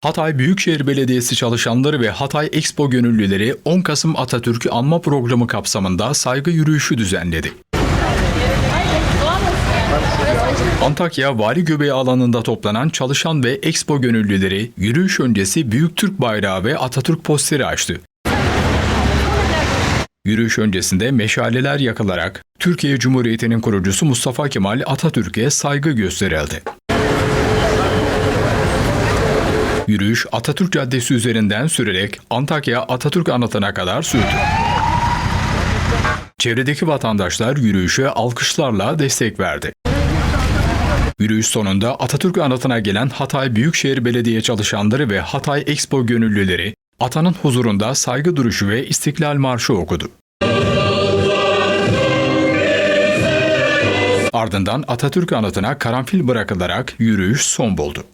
Hatay Büyükşehir Belediyesi çalışanları ve Hatay Expo gönüllüleri 10 Kasım Atatürk'ü anma programı kapsamında saygı yürüyüşü düzenledi. Antakya Vali Göbeği alanında toplanan çalışan ve Expo gönüllüleri yürüyüş öncesi Büyük Türk bayrağı ve Atatürk posteri açtı. Yürüyüş öncesinde meşaleler yakılarak Türkiye Cumhuriyeti'nin kurucusu Mustafa Kemal Atatürk'e saygı gösterildi. Yürüyüş Atatürk Caddesi üzerinden sürerek Antakya Atatürk anıtına kadar sürdü. Çevredeki vatandaşlar yürüyüşe alkışlarla destek verdi. Yürüyüş sonunda Atatürk anıtına gelen Hatay Büyükşehir Belediye çalışanları ve Hatay Expo gönüllüleri atanın huzurunda saygı duruşu ve İstiklal Marşı okudu. Ardından Atatürk anıtına karanfil bırakılarak yürüyüş son buldu.